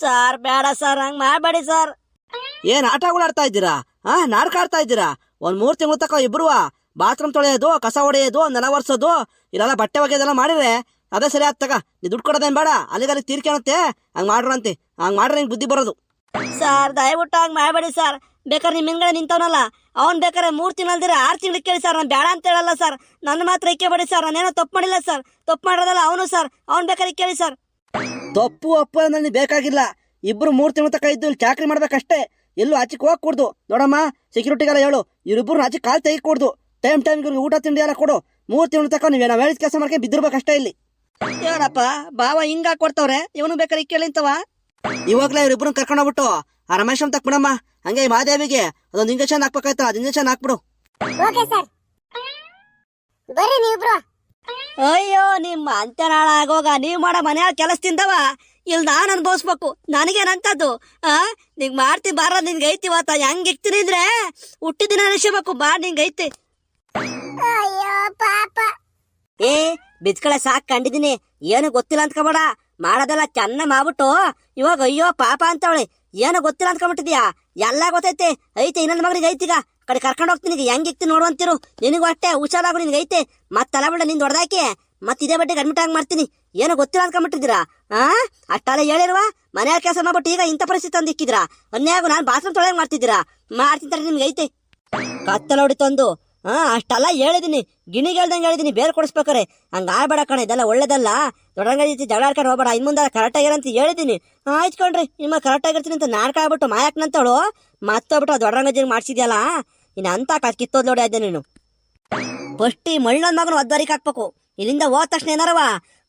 Sir ಬೇಡ sir ಹಂಗ್ ಮಾಡಬೇಡಿ sir. ಏನ್ ಆಟಗಳು ಆಡ್ತಾ ಇದ್ದೀರಾ? ಹಾ ನಾಟಕ ಆಡ್ತಾ ಇದ್ದೀರಾ? ಒಂದ್ ಮೂರ್ ತಿಂಗಳ ತಕ ಇಬ್ರು ಬಾತ್ರೂಮ್ ತೊಳೆಯೋದು ಕಸ ಹೊಡೆಯೋದು ನೆಲ ಒರೆಸೋದು ಇಲ್ಲೆಲ್ಲ ಬಟ್ಟೆ ಒಗೆಯೋದೆಲ್ಲ ಮಾಡಿದ್ರೆ ಅದೇ ಸರಿ ಆತ್ ತಗ ನೀ ದುಡ್ಡು ಕೊಡೋದೇನ್ ಬೇಡ ಅಲ್ಲಿಗೆ ಅಲ್ಲಿ ತೀರ್ಕೊಳತ್ತೆ ಹಂಗ್ ಮಾಡ್ರಂತೆ. ಹಂಗ್ ಮಾಡ್ರೆ ನಿಂಗೆ ಬುದ್ಧಿ ಬರೋದು. ಸರ್ ದಯವಿಟ್ಟು ಹಂಗ್ ಮಾಡಬೇಡಿ ಸರ್. ಬೇಕಾರೆ ನಿಮ್ಮ ಹಿಂಗಡೆ ನಿಂತವನಲ್ಲ ಅವ್ನ್ ಬೇಕಾದ್ರೆ ಮೂರ್ ತಿಂಗಳಲ್ದಿರ ಆರು ತಿಂಗಳಿಗೆ ಕೇಳಿ ಸರ್. ನಾನು ಬೇಡ ಅಂತ ಹೇಳಲ್ಲ ಸರ್. ನನ್ನ ಮಾತ್ರ ಇಕ್ಕೇಬೇಡಿ ಸರ್? ನಾನೇನೋ ತಪ್ಪು ಮಾಡಿಲ್ಲ ಸರ್. ತಪ್ಪು ಮಾಡಿರೋದಲ್ಲ ಅವನು ಸರ್. ಅವ್ನ್ ಬೇಕಾದ್ರೆ ಕೇಳಿ ಸರ್. ತಪ್ಪು ಅಪ್ಪು ಅಂದ್ರೆ ನೀ ಬೇಕಾಗಿಲ್ಲ. ಇಬ್ರು ಮೂರ್ ತಿಂಗಳ ತಕ್ಕ ಇದ್ದು ಇಲ್ಲಿ ಚಾಕ್ರಿ ಮಾಡ್ಬೇಕಷ್ಟೇ. ಎಲ್ಲೂ ಆಚೆಗೆ ಹೋಗಿ ಕೊಡ್ದು ನೋಡಮ್ಮ ಸೆಕ್ಯೂರಿಟಿಗೆಲ್ಲ ಹೇಳು. ಇವ್ರಿಬ್ರು ಆಚೆ ಕಾಲು ತೆಗಿ ಕೊಡ್ದು ಟೈಮ್ ಟೈಮ್ ಇವ್ರಿಗೆ ಊಟ ತಿಂಡಿ ಎಲ್ಲ ಕೊಡು. ಮೂರ್ ತಿಂಗಳ ತಕ್ಕ ನೀವು ನಾವು ಹೇಳಿದ ಕೆಲಸ ಮಾಡ್ಕೊಂಡು ಬಿದ್ದಿರ್ಬೇಕಷ್ಟೇ ಇಲ್ಲಿ. ಏನಪ್ಪ ಬಾವ ಹಿಂಗ ಕೊಡ್ತವ್ರೆ ಇವನು ಬೇಕಾದ್ರೆ ಕೇಳಿ ಇಂತವ ಇವಾಗ್ಲೇ ಇವ್ರಿಬ್ರು ಕರ್ಕೊಂಡು ಹೋಗ್ಬಿಟ್ಟು ಆ ರಮೇಶ್ ಅಂತ ಬಿಡಮ್ಮ. ಹಂಗೆ ಈ ಮಾದೇವಿಗೆ ಅದೊಂದು ಇಂಜೆಕ್ಷನ್ ಹಾಕ್ಬೇಕಾಯ್ತು ಅದು ಇಂಜೆಕ್ಷನ್ ಹಾಕ್ಬಿಡು. Okay sir. ಬರ್ರಿ ನೀವಿಬ್ರು. ಅಯ್ಯೋ ನಿಮ್ಮ ಆಗೋಗ ನೀವ್ ಮಾಡೋ ಮನೆ ಕೆಲಸ ತಿಂದವ? ಇಲ್ಲಿ ನಾನು ಅನ್ಭವಿಸ್ಬೇಕು. ನನಗೇನಂತದ್ದು? ಆ? ನಿಂಗ್ ಮಾಡ್ತಿ ಬಾರ ನಿನ್ಗೆ ಐತಿ ಇವತ್ತ ಹೆಂಗ್ ಇಕ್ತೀನಿ ಅಂದ್ರೆ? ಹುಟ್ಟಿದಿನ ಅನಿಸ್ಬೇಕು. ಬಾ ನಿಂಗೆ ಐತಿ. ಅಯ್ಯೋ ಪಾಪ. ಏ ಬಿದ್ಕಳೆ ಸಾಕ್ ಕಂಡಿದ್ದೀನಿ ಏನು ಗೊತ್ತಿಲ್ಲ ಅಂದ್ಕೊಬೇಡ ಮಾಡೋದೆಲ್ಲ ಚೆನ್ನ ಮಾಡ್ಬಿಟ್ಟು ಇವಾಗ ಅಯ್ಯೋ ಪಾಪ ಅಂತವಳಿ. ಏನು ಗೊತ್ತಿಲ್ಲ ಅಂದ್ಕೊಂಬಿಟ್ಟಿದ್ಯಾ ಎಲ್ಲ ಗೊತ್ತೈತೆ. ಐತೆ ಇನ್ನೊಂದು ಮಗನಿಗೆ ಐತಿಗ. ಕಡೆ ಕರ್ಕೊಂಡು ಹೋಗ್ತೀನಿ ಹೆಂಗೆ ಇಕ್ತೀನಿ ನೋಡುವಂತಿರು ನಿನಗೂ ಅಷ್ಟೇ, ಹುಷಾರಾಗು, ನಿನ್ಗೆ ಐತೆ. ಮತ್ತೆ ತಲೆಬಿಡ ನಿಂದು ಹೊಡೆದಾಕಿ. ಮತ್ತೆ ಇದೇ ಬಟ್ಟೆಗೆ ಅಡ್ಮಿಟ್ ಆಗಿ ಮಾಡ್ತೀನಿ. ಏನೋ ಗೊತ್ತಿಲ್ಲ ಅನ್ಕೊಂಡ್ಬಿಟ್ಟಿದ್ದೀರಾ ಆ? ಅಷ್ಟಲ್ಲ ಹೇಳಿರುವ ಮನೆಯ ಕೆಲಸ ಮಾಡ್ಬಿಟ್ಟು ಈಗ ಇಂಥ ಪರಿಸ್ಥಿತಿ ತಂದು ಇಕ್ಕಿದ್ರಾ ಅನ್ಯಾಗು ನಾನು ಬಾತ್ರೂಮ್ ತೊಳೆಯಂಗೆ ಮಾಡ್ತಿದ್ದೀರಾ? ಮಾಡ್ತೀನಿ ನಿಮ್ಗೆ ಐತೆ. ಕತ್ತಲ ಹೊಡಿತಂದು ಹಾ ಅಷ್ಟೆಲ್ಲ ಹೇಳಿದೀನಿ. ಗಿಣಿಗೆ ಹೇಳ್ದಂಗೆ ಹೇಳಿದೀನಿ. ಬೇರೆ ಕೊಡಿಸ್ಬೇಕಾರೆ. ಹಂಗ ಆಗ್ಬೇಡ ಕಣ, ಇದೆಲ್ಲ ಒಳ್ಳೇದಲ್ಲ. ದೊಡ್ಡಂಗ ರೀತಿ ಜಗಳ ಆಡ್ಕೊಂಡು ಹೋಗ್ಬೇಡ. ಇನ್ ಮುಂದೆ ಕರೆಕ್ಟ್ ಆಗಿರಂತ ಹೇಳಿದೀನಿ. ಆಯ್ತು ಕಣ್ರಿ ನಿಮ್ಮ ಕರೆಕ್ಟ್ ಆಗಿರ್ತೀನಿ ಅಂತ ನಾಟಕ ಆಗ್ಬಿಟ್ಟು ಮಾಯಾಕ್ನಂತವಳು ಮತ್ತೋಗ್ಬಿಟ್ಟು ದೊಡ್ಡರಂಗಜ್ಜಿಗೆ ಮಾಡ್ಸಿದ್ಯಲ್ಲ? ಇನ್ನು ಅಂತ ಕಿತ್ತೋದ್ ನೋಡಿ ಅದೇ ನೀನು. ಫಸ್ಟ್ ಈ ಮಳ್ಳನ ಮಗನ ಒದ್ದರಿಕೆ ಹಾಕ್ಬೇಕು. ಇಲ್ಲಿಂದ ಹೋದ ತಕ್ಷಣ ಏನಾರವ?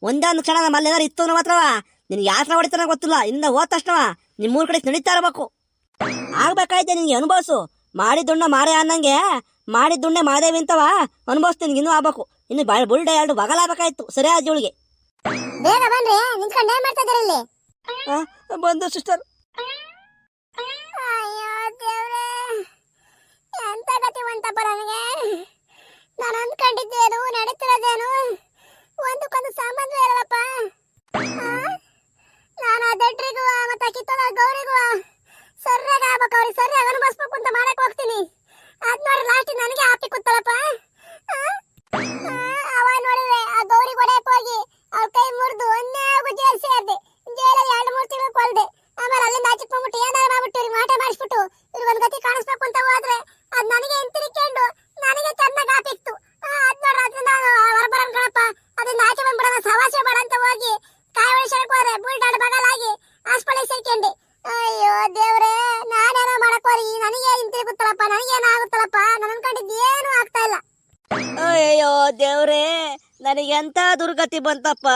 ಒಂದೇ ಕ್ಷಣ ನಮ್ಮ ಅಲ್ಲೇನಾರು ಇತ್ತು ಮಾತ್ರವ? ನಿನ್ಗೆ ಯಾತ್ರ ಹೊಡಿತಾನ ಗೊತ್ತಿಲ್ಲ. ಇಲ್ಲಿಂದ ಹೋದ ತಕ್ಷಣವ ನಿಮ್ ಮೂರ್ ಕಡೆ ನಡೀತಾ ಇರಬೇಕು. ಆಗ್ಬೇಕಾಯ್ತೆ ನಿನ್ಗೆ ಅನುಭವಿಸು. ಮಾಡಿದ್ದುಣ್ಣ ಮಾರೇ ಅನ್ನಂಗೆ. ಮಾಡಿದ್ದುಣ್ಣೆ ಮಾದೇವಿ ಅಂತವ? ಅನುಭವಿಸ್ತೀನಿ ಇನ್ನೂ ಆಗ್ಬೇಕು. ಇನ್ನು ಬಾಳ್ ಬುಲ್ಡೆ ಎರಡು ಬಗಲಾಗಬೇಕಾಯ್ತು ಸರಿ ಜೋಳಿಗೆ ಬೇಗ ಬನ್ರಿ ನಿಂತ್ಕೊಂಡು ಏನ್ ಮಾಡ್ತಾ ಇದ್ದೀರಾ ಇಲ್ಲಿ? ಬಂದು ಸಿಸ್ಟರ್. ಅಯ್ಯೋ ದೇವ್ರೇ ಎಂತ ಗತಿ ಬಂತಪ್ಪ ನನಗೆ? ನಾನು ಅಂದ್ಕೊಂಡಿದ್ದೇನು ನಡೀತಿರೋದೇನು? ಒಂದಕ್ಕೊಂದು ಸಂಬಂಧ ಇರಲ್ಲಪ್ಪ? ನಾನು ಆ ದಡ್ರಿಗೂ ಮತ್ತೆ ಕಿತ್ತದ ಗೌರಿಗೂ ಸರಿಯಾಗಿ ಆಗ್ಬೇಕು ಅವ್ರಿಗೆ ಸರಿಯಾಗಿ ಅನುಭವಿಸ್ಬೇಕು ಅಂತ ಮಾಡಕ್ ಹೋಗ್ತೀನಿ. ಅದ್ ನೋಡಿ ಲಾಸ್ಟ್ ನನಗೆ ಆಪಿ ಕೂತಲಪ್ಪ ಅವ ನೋಡಿದ್ರೆ ಆ ಗೌರಿ ಹೊಡೆಯಕ್ ಹೋಗಿ ಅವ್ರ ಕೈ ಮುರಿದು ಒಂದೇ ಜೈಲ್ ಸೇರ್ದೆ. ಜೈಲಲ್ಲಿ ಎರಡು, ಮೂರು ತಿಂಗಳು ಕೊಲ್ದೆ ಆಮೇಲೆ ಅಲ್ಲಿಂದ ಆಚೆ ಬಂದ್ಬಿಟ್ಟು ಏನಾರು ಮಾಡ್ಬಿಟ್ಟು ಇವ್ರಿಗೆ ಮಾಟ ಮಾಡಿಸ್ಬಿಟ್ಟು. ಇವ್ರಿಗೆ ಒಂದು ಗತಿ ಕಾಣಿಸ್ಬೇಕು ಅಂತ ಹೋದ್ರೆ ಅದ್ ನನಗೆ ಹಿಂತಿರಿಕೊಂಡು ನನಗೆ ಚೆನ್ನಾಗಿ ಆಪಿತ್ತು. ಅದ್ ನೋಡ್ರ ಅದನ್ನ ಹೊರಬರನ್ ಕಣಪ್ಪ ಅದನ್ನ ಆಚೆ ಬಂದ್ಬಿಡೋಣ, ಸವಾಸೆ ಮಾಡಂತ ಹೋಗಿ ಅಯ್ಯೋ ದೇವ್ರೇ ನನಗೆ ಎಂತ ದುರ್ಗತಿ ಬಂತಪ್ಪ.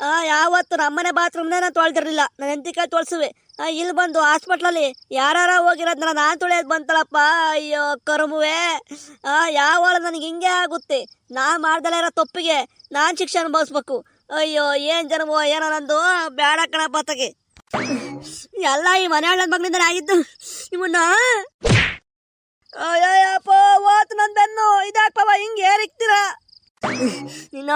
ಆ, ಯಾವತ್ತು ನಮ್ಮನೆ ಬಾತ್ರೂಮ್ನೇ ನಾನು ತೊಳೆದಿರಲಿಲ್ಲ. ನಾನು ಎಂತಿಕ ತೊಳ್ಸುವೆ. ಇಲ್ಲಿ ಬಂದು ಹಾಸ್ಪಿಟ್ಲಲ್ಲಿ ಯಾರಾರ ಹೋಗಿರೋದನ್ನ ನಾನು ತೊಳೆಯೋದು ಬಂತಳಪ್ಪ. ಅಯ್ಯೋ ಕರುಮುವೆ. ಆ, ಯಾವಾಗ ನನಗೆ ಹಿಂಗೆ ಆಗುತ್ತೆ. ನಾನು ಮಾಡ್ದಲ್ಲ ಇರೋ ತಪ್ಪಿಗೆ ನಾನು ಶಿಕ್ಷೆ ಅನುಭವಿಸ್ಬೇಕು. ಅಯ್ಯೋ ಏನು ಜನವೋ ಏನೋ ನಂದು. ಬೇಡ ಕಣಪ್ಪ ತಗೆ ಎಲ್ಲ ಈ ಮನೆ ಹಳ್ಳದ ಮಗನಿಂದ ಆಗಿದ್ದು. ಇವನ್ನ ಅಯ್ಯಪ್ಪ ಓತ್ ನಂದನ್ನು. ಹಿಂಗೆ ಏರಿಕ್ತೀರ ನಿನ್ನ